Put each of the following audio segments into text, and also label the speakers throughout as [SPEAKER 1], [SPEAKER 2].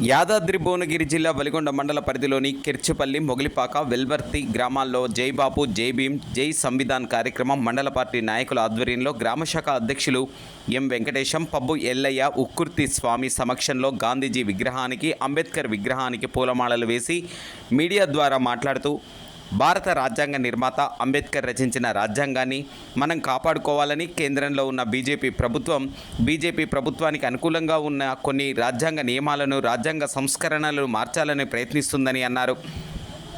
[SPEAKER 1] యాదాద్రి భువనగిరి జిల్లా వలిగొండ మండల పరిధిలోని కెర్చిపల్లి మొగిలిపాక వెల్వర్తి గ్రామాల్లో జై బాపు జై భీమ్ జై సంవిధాన్ కార్యక్రమం మండల పార్టీ నాయకుల ఆధ్వర్యంలో గ్రామశాఖ అధ్యక్షులు ఎం వెంకటేశం పబ్బు ఎల్లయ్య ఉక్కుర్తి స్వామి సమక్షంలో గాంధీజీ విగ్రహానికి అంబేద్కర్ విగ్రహానికి పూలమాలలు వేసి మీడియా ద్వారా మాట్లాడుతూ భారత రాజ్యాంగ నిర్మాత అంబేద్కర్ రచించిన రాజ్యాంగాన్ని మనం కాపాడుకోవాలని కేంద్రంలో ఉన్న బీజేపీ ప్రభుత్వం బీజేపీ ప్రభుత్వానికి అనుకూలంగా ఉన్న కొన్ని రాజ్యాంగ నియమాలను రాజ్యాంగ సంస్కరణలు మార్చాలని ప్రయత్నిస్తుందని అన్నారు.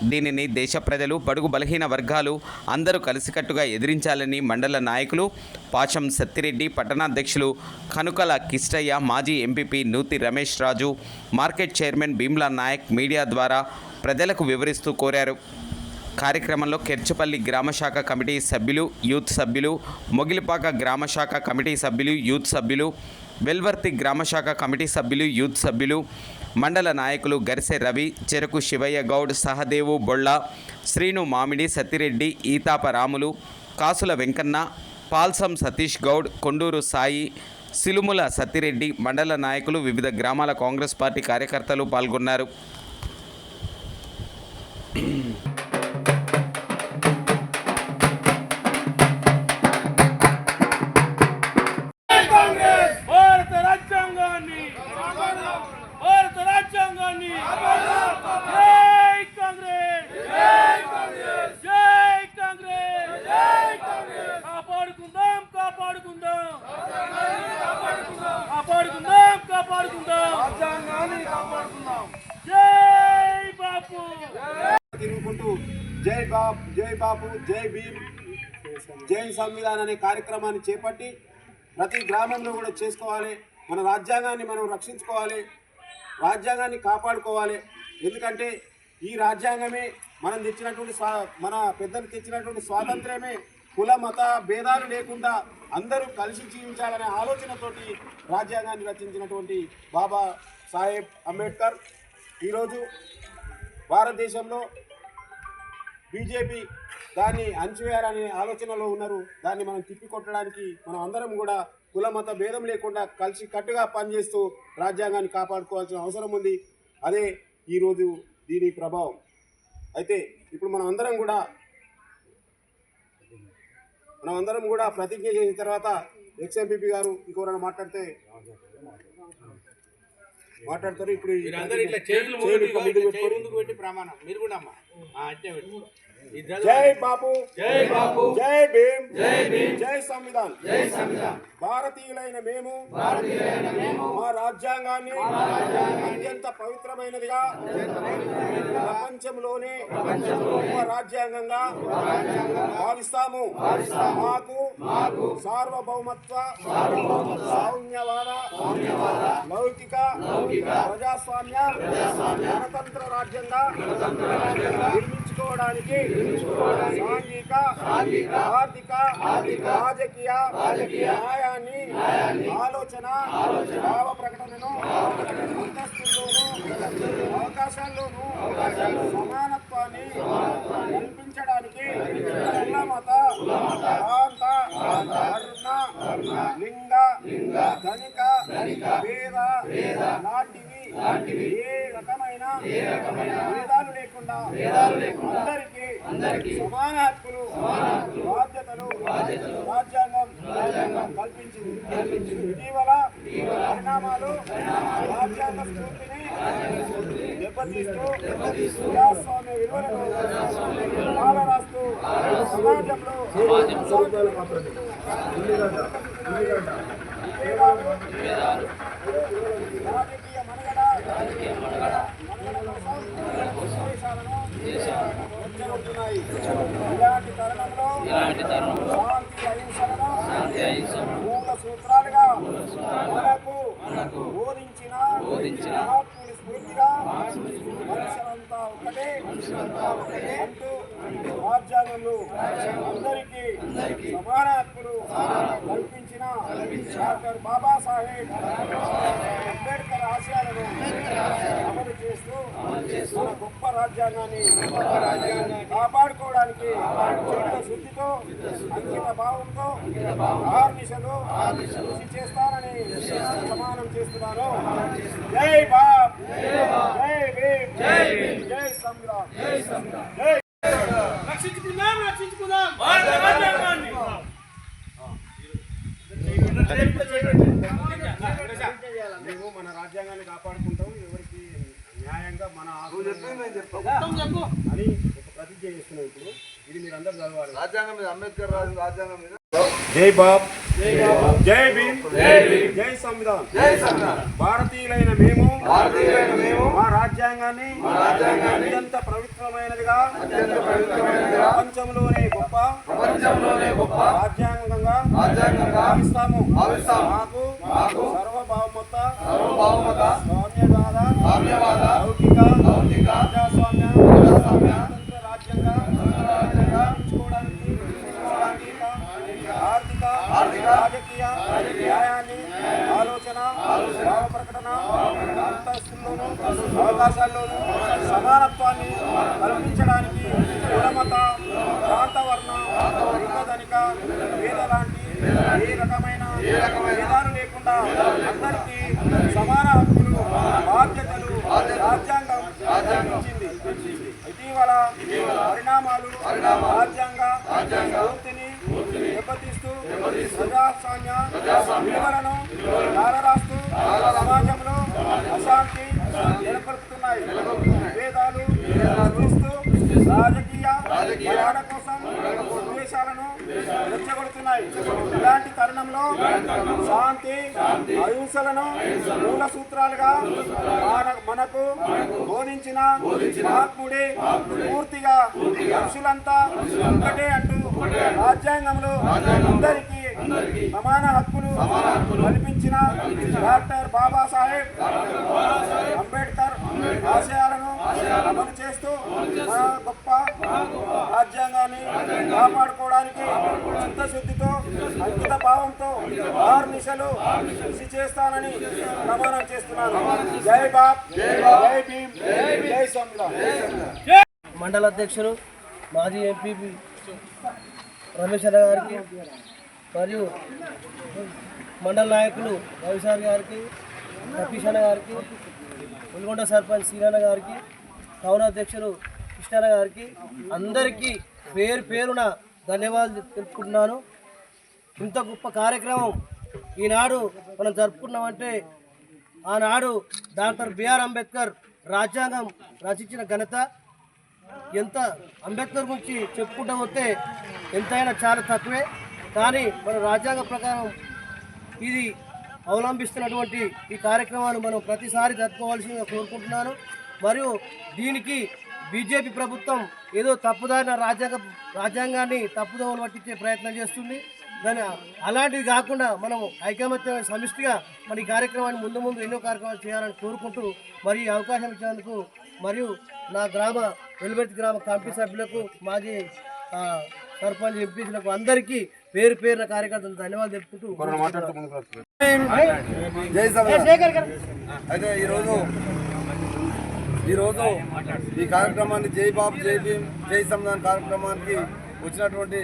[SPEAKER 1] దీనిని దేశ ప్రజలు బడుగు బలహీన వర్గాలు అందరూ కలిసికట్టుగా ఎదిరించాలని మండల నాయకులు పాశం సత్తిరెడ్డి పట్టణాధ్యక్షులు కనుకల కిష్టయ్య మాజీ MPP Nuthi Ramesh Raju market chairman Bhimla Nayak media ద్వారా ప్రజలకు వివరిస్తూ కోరారు. కార్యక్రమంలో కెర్చుపల్లి గ్రామశాఖ కమిటీ సభ్యులు యూత్ సభ్యులు మొగిలిపాక గ్రామశాఖ కమిటీ సభ్యులు యూత్ సభ్యులు వెల్వర్తి గ్రామశాఖ కమిటీ సభ్యులు యూత్ సభ్యులు మండల నాయకులు గరిసె రవి చెరుకు శివయ్య గౌడ్ సహదేవు బొళ్ళ శ్రీను మామిడి సత్తిరెడ్డి ఈతాప రాములు కాసుల వెంకన్న పాల్సం సతీష్ గౌడ్ కొండూరు సాయి సిలుముల సత్తిరెడ్డి మండల నాయకులు వివిధ గ్రామాల కాంగ్రెస్ పార్టీ కార్యకర్తలు పాల్గొన్నారు.
[SPEAKER 2] బాపు
[SPEAKER 3] జై భీమ్. జై సంవిధాన్ అనే కార్యక్రమాన్ని చేపట్టి ప్రతి గ్రామంలో కూడా చేసుకోవాలి. మన రాజ్యాంగాన్ని మనం రక్షించుకోవాలి. రాజ్యాంగాన్ని కాపాడుకోవాలి. ఎందుకంటే ఈ రాజ్యాంగమే మనం తెచ్చినటువంటి మన పెద్దలు తెచ్చినటువంటి స్వాతంత్ర్యమే కుల మత భేదాలు లేకుండా అందరూ కలిసి జీవించాలనే ఆలోచనతోటి రాజ్యాంగాన్ని రచించినటువంటి బాబా సాహెబ్ అంబేద్కర్. ఈరోజు భారతదేశంలో బీజేపీ దాన్ని అణచివేయాలనే ఆలోచనలో ఉన్నారు. దాన్ని మనం తిప్పికొట్టడానికి మనం అందరం కూడా కుల మత భేదం లేకుండా కలిసి కట్టుగా పనిచేస్తూ రాజ్యాంగాన్ని కాపాడుకోవాల్సిన అవసరం ఉంది. అదే ఈరోజు దీని ప్రభావం. అయితే ఇప్పుడు మనం అందరం కూడా మనం అందరం కూడా ప్రతిజ్ఞ చేసిన తర్వాత ఎక్స్ఎంపీపీ గారు ఇంకోరైనా మాట్లాడితే మాట్లాడతారు. ఇప్పుడు
[SPEAKER 4] చేతులు పెట్టి ప్రమాణం. మీరు కూడా అమ్మా. అట్టే
[SPEAKER 3] జై బాపు జై బాపు జై భీమ్. జై భీమ్. జై సంవిధాన్. జై సంవిధాన్. భారతీయులైన మేము భారతీయులైన మేము మా రాజ్యాంగాన్ని అత్యంత పవిత్రమైనదిగా ప్రపంచంలోనే గొప్ప రాజ్యాంగంగా భావిస్తాము. మాకు సార్వభౌమత్వ సౌమ్యవాద లౌకిక ప్రజాస్వామ్య గణతంత్ర రాజ్యంగా నిర్మించుకోవడానికి సాంఘిక ఆర్థిక రాజకీయ న్యాయాన్ని ఆలోచన భావ ప్రకటనను అంతస్తుల్లోనూ అవకాశాల్లోనూ సమానత్వాన్ని కల్పించడానికి కుల మత ప్రాంత వర్ణ లింగ ధనిక భేద లాంటివి ఏ రకమైన భేదాలు లేకుండా అందరికీ సమాన హక్కులు బాధ్యతలు రాజ్యాంగం కల్పించింది. ఇటీవల పరిణామాలు రాజ్యాంగ స్ఫూర్తిని దెబ్బతీస్తూ ప్రజాస్వామ్య విలువలను కాలరాస్తూ సమాజంలో రాజకీయ మనుగడ మనుగడ కోసం ఉద్దేశాలను రెచ్చగొడుతున్నాయి. ఇలాంటి తరుణంలో శాంతి అహింసలను మూల సూత్రాలుగా మనకు బోధించిన మహాత్ముడి స్ఫూర్తిగా మనుషులంతా ఒకటే అంటూ రాజ్యాంగంలో అందరికీ సమాన హక్కులు కల్పించిన డాక్టర్ బాబాసాహెబ్ అంబేద్కర్ ఆశయాలను అమలు చేస్తూ మన గొప్ప రాజ్యాంగాన్ని కాపాడుకోవడానికి శుద్ధితో అంకిత భావంతో ఆర్నిశలు కృషి చేస్తానని ప్రమాణం చేస్తున్నాను. జై బాబ్ జై జై భీమ్! జై సంగ్రామ్! జై సంగ్రామ్ జై
[SPEAKER 2] రక్షించుకుందాం రక్షించుకుందాం భారత రాజ్యాంగాన్ని
[SPEAKER 3] మేము మన రాజ్యాంగాన్ని కాపాడుకుంటాం ఎవరికి న్యాయంగా మన ఆస్తులు అని ఒక ప్రతిజ్ఞ చేస్తున్నాం ఇప్పుడు. ఇది మీరు అందరు చదవాలి.
[SPEAKER 5] రాజ్యాంగం మీద అంబేద్కర్ రాజు రాజ్యాంగం మీద.
[SPEAKER 3] జై బాబ్. జై భీమ్. జై సంవిధాన్.
[SPEAKER 5] జై సంవిధాన్.
[SPEAKER 3] భారతీయులైన మేము
[SPEAKER 5] భారతీయులైన మేము
[SPEAKER 3] మా రాజ్యాంగాన్ని
[SPEAKER 5] రాజ్యాంగాన్ని
[SPEAKER 3] అత్యంత పవిత్రమైనదిగా
[SPEAKER 5] అత్యంత పవిత్రమైనదిగా
[SPEAKER 3] ప్రపంచంలోనే గొప్ప
[SPEAKER 5] ప్రపంచంలోనే గొప్ప
[SPEAKER 3] రాజ్యాంగంగా
[SPEAKER 5] రాజ్యాంగంగా
[SPEAKER 3] భావిస్తాము.
[SPEAKER 5] భావిస్తాము.
[SPEAKER 3] మాకు
[SPEAKER 5] మాకు
[SPEAKER 3] సర్వభౌమత్వ
[SPEAKER 5] సార్వభౌమత
[SPEAKER 3] సామ్యవాద
[SPEAKER 5] సామ్యవాద
[SPEAKER 3] లౌకిక
[SPEAKER 5] లౌకిక
[SPEAKER 3] ప్రజాస్వామ్య
[SPEAKER 5] ప్రజాస్వామ్య
[SPEAKER 3] స్వతంత్ర రాజ్యంగా నిర్మించుకోవడానికి సాంఘిక ఆర్థిక
[SPEAKER 5] ఆర్థిక
[SPEAKER 3] రాజకీయ న్యాయాన్ని ఆలోచన భావ ప్రకటన అంతస్తుల్లోనూ అవకాశాల్లోనూ సమానత్వాన్ని కల్పించడానికి కులమత ప్రాంతవర్ణ లింగధనిక వేద లాంటి ఏ రకమైన భేదాలు లేకుండా అందరికీ సమాన హక్కులు బాధ్యతలు రాజ్యాంగం ఇచ్చింది ఇటీవల పరిణామాలు రాజ్యాంగ స్ఫూర్తిని దెబ్బతీస్తూ ప్రజాస్వామ్య విలువలను నారరాష్ట్ర రాజకీయ కోసం ఉద్దేశాలను రెచ్చగొడుతున్నాయి. ఇలాంటి తరుణంలో శాంతి అహింసలను మూల సూత్రాలుగా మన- మనకు బోధించిన మహాత్ముడే పూర్తిగా మనుషులంతా ఒక్కటే అంటూ రాజ్యాంగంలో అందరికీ సమాన హక్కులు కల్పించిన డాక్టర్ బాబాసాహెబ్ అంబేద్కర్ ఆశయాలను అమలు చేస్తూ మన రాజ్యాంగాన్ని కాపాడుకోవడానికి చిత్తశుద్ధితో అంకిత భావంతో ఆరు నిశలు కృషి చేస్తానని ప్రమాణం చేస్తున్నాను జై బాబ్ జై భీమ్ జై సంవిధాన్.
[SPEAKER 6] మండల అధ్యక్షులు మాజీ ఎంపీపీ రమేష్ అన్న గారికి మరియు మండల నాయకులు రవిసార్ గారికి సతీష్ అన్న గారికి ఉల్గొండ సర్పంచ్ సీనన్న గారికి టౌన్ అధ్యక్షులు కృష్ణన్న గారికి అందరికీ పేరు పేరున ధన్యవాదాలు తెలుపుకుంటున్నాను. ఇంత గొప్ప కార్యక్రమం ఈనాడు మనం జరుపుకున్నామంటే ఆనాడు డాక్టర్ బిఆర్ అంబేద్కర్ రాజ్యాంగం రచించిన ఘనత. ఎంత అంబేద్కర్ గురించి చెప్పుకుంటూ వస్తే ఎంతైనా చాలా తక్కువే. కానీ మన రాజ్యాంగ ప్రకారం ఇది అవలంబిస్తున్నటువంటి ఈ కార్యక్రమాన్ని మనం ప్రతిసారి జరుపుకోవాల్సిందిగా కోరుకుంటున్నాను. మరియు దీనికి బీజేపీ ప్రభుత్వం ఏదో తప్పుదారిన రాజ్యాంగ రాజ్యాంగాన్ని తప్పుదోవలు పట్టించే ప్రయత్నం చేస్తుంది. దాని అలాంటిది కాకుండా మనం ఐకమత్య సమిష్టిగా మరి ఈ కార్యక్రమాన్ని ముందు ముందు ఎన్నో కార్యక్రమాలు చేయాలని కోరుకుంటూ మరి ఈ అవకాశం ఇచ్చినందుకు మరియు నా గ్రామ వెలుబెర్తి గ్రామ కమిటీ సభ్యులకు మాజీ సర్పంచ్ ఎంపీలకు అందరికీ పేరు పేరున కార్యకర్తలకు ధన్యవాదాలు చెప్పుకుంటూ
[SPEAKER 5] అయితే ఈరోజు ఈరోజు ఈ కార్యక్రమాన్ని జై బాబు జై భీమ్ జై సంవిధాన్ కార్యక్రమానికి వచ్చినటువంటి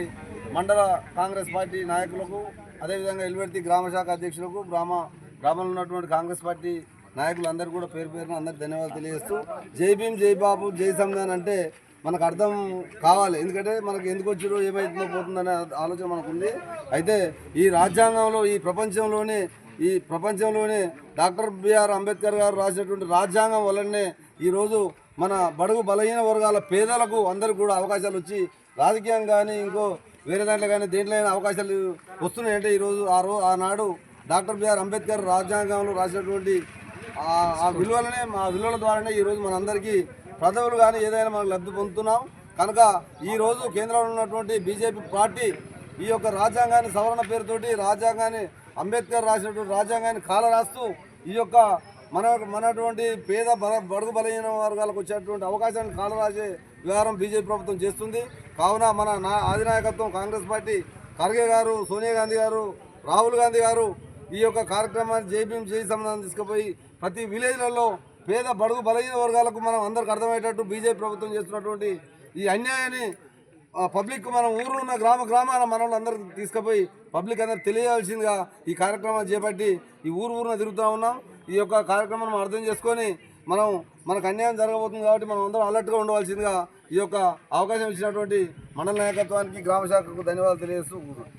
[SPEAKER 5] మండల కాంగ్రెస్ పార్టీ నాయకులకు అదేవిధంగా ఎల్వెర్తి గ్రామ శాఖ అధ్యక్షులకు గ్రామ గ్రామంలో ఉన్నటువంటి కాంగ్రెస్ పార్టీ నాయకులందరూ కూడా పేరు పేరున అందరికీ ధన్యవాదాలు తెలియజేస్తూ జై భీమ్ జై బాబు జై సంవిధాన్ అంటే మనకు అర్థం కావాలి. ఎందుకంటే మనకు ఎందుకు వచ్చిరో ఏమైతుందో పోతుందనే ఆలోచన మనకుంది. అయితే ఈ రాజ్యాంగంలో ఈ ప్రపంచంలోనే ఈ ప్రపంచంలోనే డాక్టర్ బిఆర్ అంబేద్కర్ గారు రాసినటువంటి రాజ్యాంగం వల్లనే ఈరోజు మన బడుగు బలహీన వర్గాల పేదలకు అందరికీ కూడా అవకాశాలు వచ్చి రాజకీయం కానీ ఇంకో వేరే దాంట్లో కానీ దేంట్లో అయినా అవకాశాలు వస్తున్నాయంటే ఈరోజు ఆ రో ఆనాడు డాక్టర్ బిఆర్ అంబేద్కర్ రాజ్యాంగంలో రాసినటువంటి ఆ- విలువలనే మా విలువల ద్వారానే ఈరోజు మనందరికీ పదవులు కానీ ఏదైనా మనం లబ్ధి పొందుతున్నాం. కనుక ఈరోజు కేంద్రంలో ఉన్నటువంటి బీజేపీ పార్టీ ఈ యొక్క రాజ్యాంగాన్ని సవరణ పేరుతోటి రాజ్యాంగాన్ని అంబేద్కర్ రాసినటువంటి రాజ్యాంగాన్ని కాల రాస్తూ ఈ యొక్క మన మనటువంటి పేద బల బడుగు బలహీన వర్గాలకు వచ్చేటువంటి అవకాశాన్ని కాలరాసే వ్యవహారం బీజేపీ ప్రభుత్వం చేస్తుంది. కావున మన నా అధినాయకత్వం కాంగ్రెస్ పార్టీ ఖర్గే గారు సోనియా గాంధీ గారు రాహుల్ గాంధీ గారు ఈ యొక్క కార్యక్రమాన్ని జై చేసి సంబంధం తీసుకుపోయి ప్రతి విలేజ్లలో పేద బడుగు బలహీన వర్గాలకు మనం అందరికి అర్థమయ్యేటట్టు బీజేపీ ప్రభుత్వం చేస్తున్నటువంటి ఈ అన్యాయాన్ని పబ్లిక్ మనం ఊరు ఉన్న గ్రామ గ్రామాల మనల్ని అందరికి తీసుకుపోయి పబ్లిక్ అందరికి తెలియవలసిందిగా ఈ కార్యక్రమాన్ని చేపట్టి ఈ ఊరు ఊరున తిరుగుతూ ఉన్నాం. ఈ యొక్క కార్యక్రమాన్ని మనం అర్థం చేసుకొని మనం మనకు అన్యాయం జరగబోతుంది కాబట్టి మనం అందరం అలర్ట్గా ఉండవలసిందిగా ఈ యొక్క అవకాశం ఇచ్చినటువంటి మండల నాయకత్వానికి గ్రామ శాఖకు ధన్యవాదాలు తెలియజేస్తూ